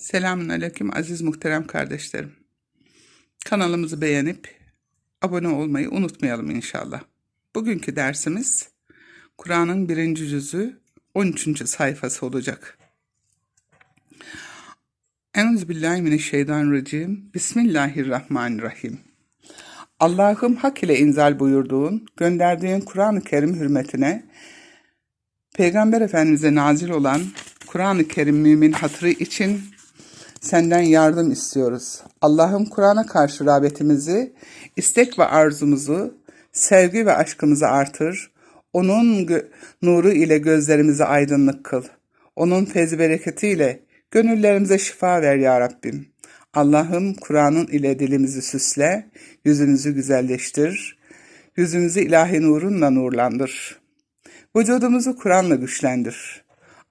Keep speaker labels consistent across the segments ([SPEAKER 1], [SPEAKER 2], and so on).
[SPEAKER 1] Selamun Aleyküm aziz muhterem kardeşlerim. Kanalımızı beğenip abone olmayı unutmayalım inşallah. Bugünkü dersimiz Kur'an'ın birinci cüzü 13. sayfası olacak. Euzubillahimineşşeytanirracim. Bismillahirrahmanirrahim. Allah'ım hak ile inzal buyurduğun, gönderdiğin Kur'an-ı Kerim hürmetine Peygamber Efendimiz'e nazil olan Kur'an-ı Kerim mümin hatırı için senden yardım istiyoruz. Allah'ım Kur'an'a karşı rağbetimizi, istek ve arzumuzu, sevgi ve aşkımızı artır. Onun nuru ile gözlerimizi aydınlık kıl. Onun feyzi bereketiyle gönüllerimize şifa ver ya Rabbim. Allah'ım Kur'an'ın ile dilimizi süsle, yüzümüzü güzelleştir. Yüzümüzü ilahi nurunla nurlandır. Vücudumuzu Kur'an'la güçlendir.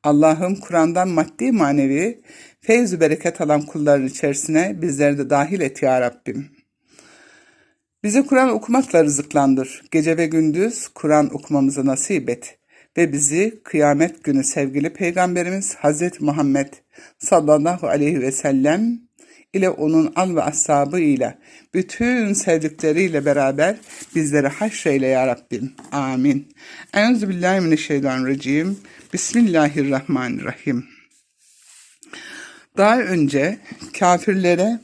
[SPEAKER 1] Allah'ım Kur'an'dan maddi manevi feyz bereket alan kulların içerisine bizleri de dahil et ya Rabbim. Bizi Kur'an okumakla rızıklandır. Gece ve gündüz Kur'an okumamızı nasip et. Ve bizi kıyamet günü sevgili Peygamberimiz Hazreti Muhammed sallallahu aleyhi ve sellem ile onun al ve ashabı ile bütün sevdikleriyle beraber bizleri haşreyle ya Rabbim. Amin. Euzubillahimineşşeytanirracim. Bismillahirrahmanirrahim. Daha önce kafirlere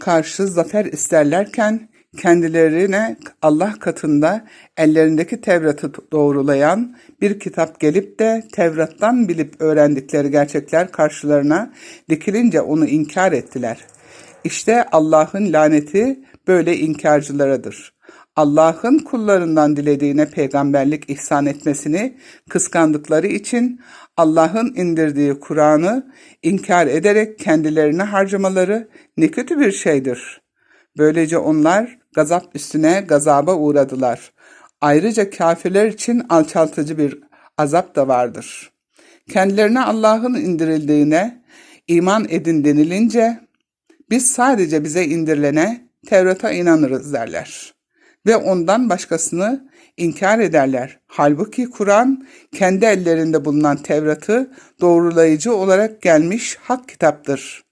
[SPEAKER 1] karşı zafer isterlerken kendilerine Allah katında ellerindeki Tevrat'ı doğrulayan bir kitap gelip de Tevrat'tan bilip öğrendikleri gerçekler karşılarına dikilince onu inkar ettiler. İşte Allah'ın laneti böyle inkarcılaradır. Allah'ın kullarından dilediğine peygamberlik ihsan etmesini kıskandıkları için Allah'ın indirdiği Kur'an'ı inkar ederek kendilerine harcamaları ne kötü bir şeydir. Böylece onlar gazap üstüne gazaba uğradılar. Ayrıca kafirler için alçaltıcı bir azap da vardır. Kendilerine Allah'ın indirildiğine iman edin denilince biz sadece bize indirilene Tevrat'a inanırız derler ve ondan başkasını inkar ederler. Halbuki Kur'an kendi ellerinde bulunan Tevrat'ı doğrulayıcı olarak gelmiş hak kitaptır.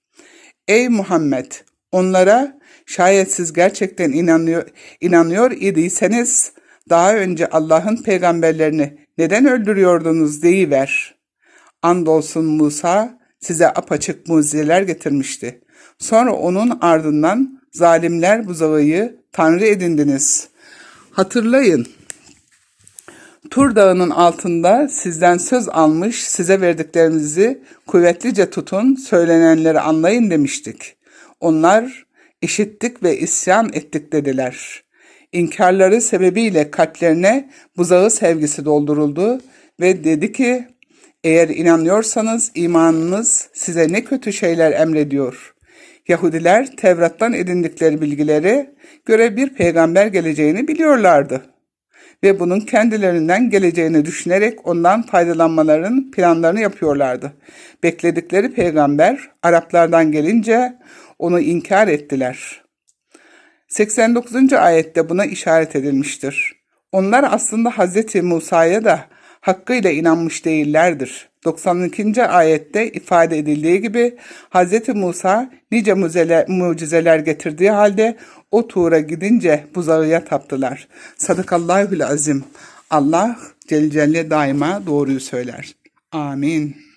[SPEAKER 1] Ey Muhammed! Onlara şayet siz gerçekten inanıyor, inanıyor idiyseniz daha önce Allah'ın peygamberlerini neden öldürüyordunuz deyiver. Andolsun Musa size apaçık mucizeler getirmişti. Sonra onun ardından zalimler buzağıyı tanrı edindiniz. Hatırlayın. Tur dağının altında sizden söz almış, size verdiklerinizi kuvvetlice tutun, söylenenleri anlayın demiştik. Onlar işittik ve isyan ettik dediler. İnkarları sebebiyle kalplerine buzağı sevgisi dolduruldu ve dedi ki, eğer inanıyorsanız imanınız size ne kötü şeyler emrediyor. Yahudiler Tevrat'tan edindikleri bilgileri göre bir peygamber geleceğini biliyorlardı. Ve bunun kendilerinden geleceğini düşünerek ondan faydalanmaların planlarını yapıyorlardı. Bekledikleri peygamber Araplardan gelince onu inkar ettiler. 89. ayette buna işaret edilmiştir. Onlar aslında Hz. Musa'ya da hakkıyla inanmış değillerdir. 92. ayette ifade edildiği gibi Hz. Musa nice mucizeler getirdiği halde o tuğra gidince buzağıya taptılar. Sadakallahül azim. Allah Celle Celle daima doğruyu söyler. Amin.